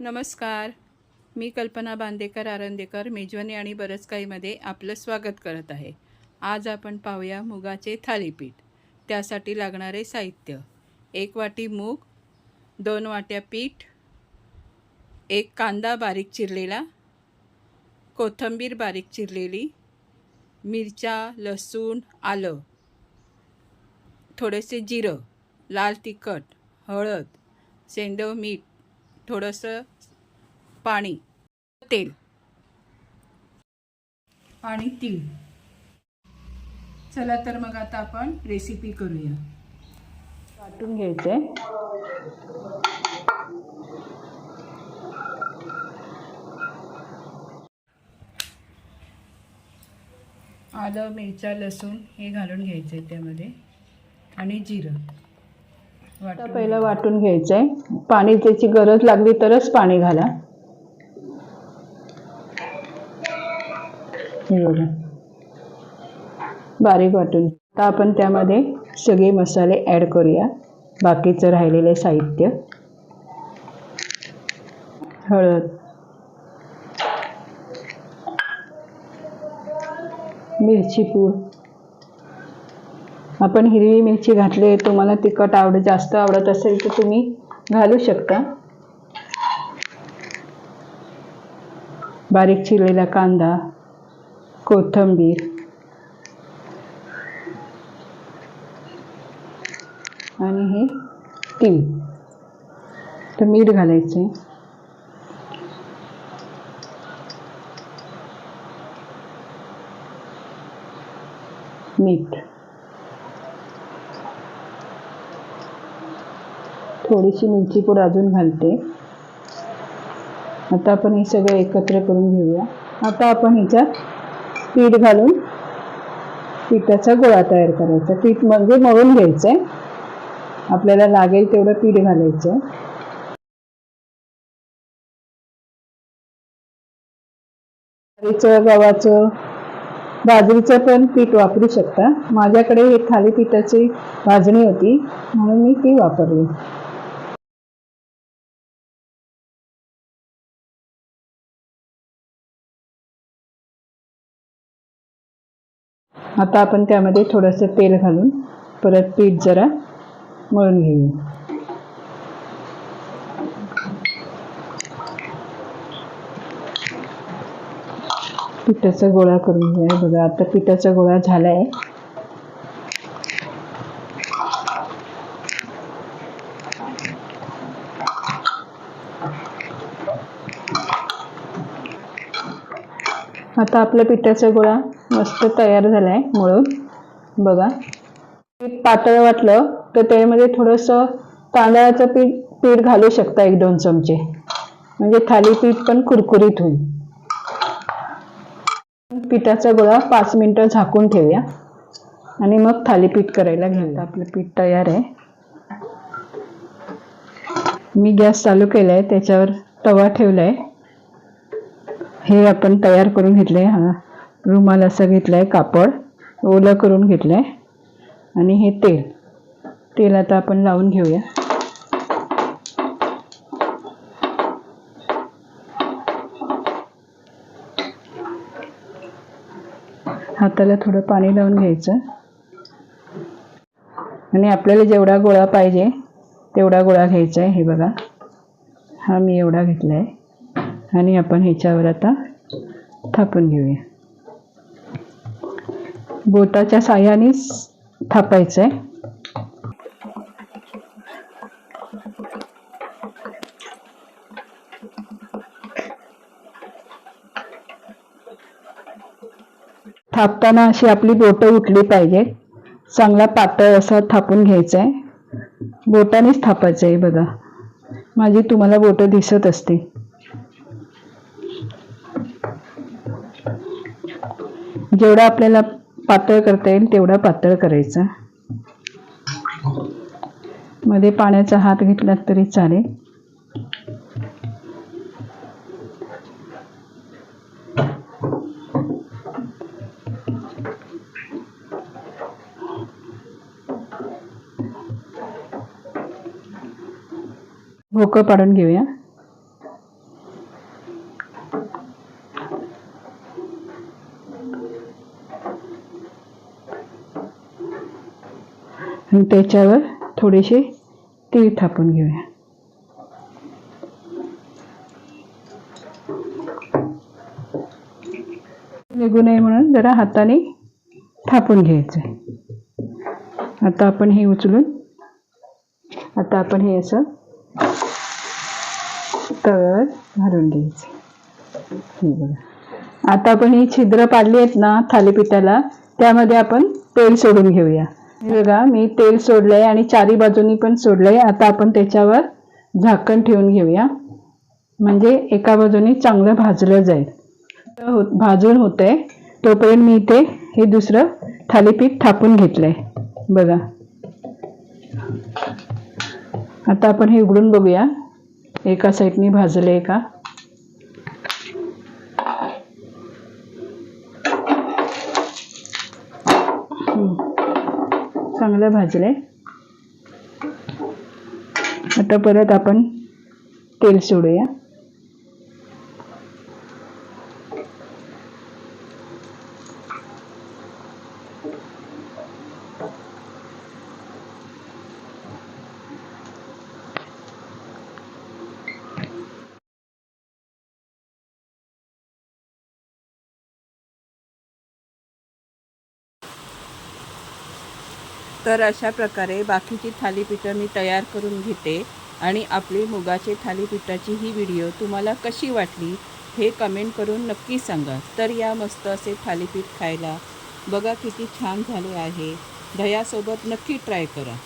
नमस्कार. मी कल्पना बांदेकर आरंदेकर मेजवानी आणि बरंच काहीमध्ये आपलं स्वागत करत आहे. आज आपण पाहूया मुगाचे थालीपीठ त्यासाठी लागणारे साहित्य. एक वाटी मूग दोन वाट्या पीठ एक कांदा बारीक चिरलेला कोथिंबीर बारीक चिरलेली मिरच्या लसूण आलं थोडेसे जिरं लाल तिखट हळद सेंदव मीठ थोडंसं पाणी तेल. आणि तीळ. चला तर मग आता आपण रेसिपी करूया. वाटून घ्यायचे. आलं मिरच्या लसूण हे घालून घ्यायचे त्यामध्ये. आणि जिरं. आता पहिलं वाटून घ्यायचंय. पाणी त्याची गरज लागली तरच पाणी घाला. बारीक वाटून. आता आपण त्यामध्ये सगळे मसाले ॲड करूया. बाकीचं राहिलेले साहित्य. हळद. मिरची पूड. आपण हिरवी मिरची घातली तुम्हाला तिखट आवड जास्त आवडत असेल तर तुम्ही घालू शकता. बारीक चिरलेला कांदा कोथिंबीर आणि हे तीळ. तर मीठ घालायचं. मीठ. थोडीशी मिरची पूड अजून घालते. आता आपण हे सगळं एकत्र करून घेऊया. आता आपण ह्याच्यात पीठ घालून पिठाचा गोळा तयार करायचा. पीठ म्हणजे मळून घ्यायचं आहे आपल्याला लागेल तेवढं पीठ घालायचं. आहे ज्वारीचं गव्हाचं बाजरीचं पण पीठ वापरू शकता. माझ्याकडे हे थालीपीठाची भाजणी होती म्हणून मी ती वापरली. आता आपण त्यामध्ये थोडंसं तेल घालून परत पीठ जरा मळून घेऊया. पिठाचा गोळा करून घेऊया. बघा आता पिठाचा गोळा झाला आहे आता आपला पिठाचा गोळा मस्त तयार झाला आहे मळून बघा. पीठ पातळ वाटलं तर त्यामध्ये थोडंसं तांदळाचं पीठ पीठ घालू शकता एक दोन चमचे. म्हणजे थालीपीठ पण कुरकुरीत होईल. पिठाचा गोळा पाच मिनटं झाकून ठेवूया. आणि मग थालीपीठ करायला घेऊया. आपलं पीठ तयार आहे. मी गॅस चालू केला आहे त्याच्यावर तवा ठेवला आहे हे आपण तयार करून घेतलं आहे हा. रुमाल असं घेतलं आहे कापड ओलं करून घेतलं आहे आणि हे तेल. तेल आता आपण लावून घेऊया. हाताला थोडं पाणी लावून घ्यायचं. आणि आपल्याला जेवढा गोळा पाहिजे तेवढा गोळा घ्यायचा आहे. हे बघा. हा मी एवढा घेतला आहे आणि आपण ह्याच्यावर आता थापून घेऊया. बोटाच्या साह्याने थापायचं आहे थापताना अशी आपली बोटं उठली पाहिजे. चांगला पातळ असा थापून घ्यायचा आहे बोटानेच थापायचं आहे बघा. माझी तुम्हाला बोटं दिसत असते. जेवढा आपल्याला पातळ करता येईल तेवढा पातळ करायचा. मध्ये पाण्याचा हात घेतला तरी चालेल. भोकं पाडून घेऊया. आणि त्याच्यावर थोडेसे तीळ थापून घेऊया. निघू नये म्हणून जरा हाताने थापून घ्यायचं आता आपण हे उचलून आता आपण हे असं तळ घालून घ्यायचं हे बघा. आता आपण ही छिद्र पाडली आहेत ना थालीपीठाला त्यामध्ये आपण तेल सोडून घेऊया. हे बघा मी तेल सोडलंय आणि चारी बाजूनी पण सोडलंय. आता आपण त्याच्यावर झाकण ठेवून घेऊया. म्हणजे एका बाजूने चांगलं भाजलं जाईल. हो भाजून होतंय. तोपर्यंत मी इथे हे दुसरं थालीपीठ थापून घेतलंय. बघा. आता आपण हे उघडून बघूया. एका साईडनी भाजलंय का? चांगलं भाजलं आहे आता परत आपण तेल सोडूया. तर अशा प्रकारे बाकीची थालीपीठं मी तयार करून घेते आणि आपली मुगाचे थालीपीठाची ही व्हिडिओ तुम्हाला कशी वाटली हे कमेंट करून नक्की सांगा. तर या मस्त असे थालीपीठ खायला बघा किती छान झाले आहे. दह्यासोबत नक्की ट्राय करा.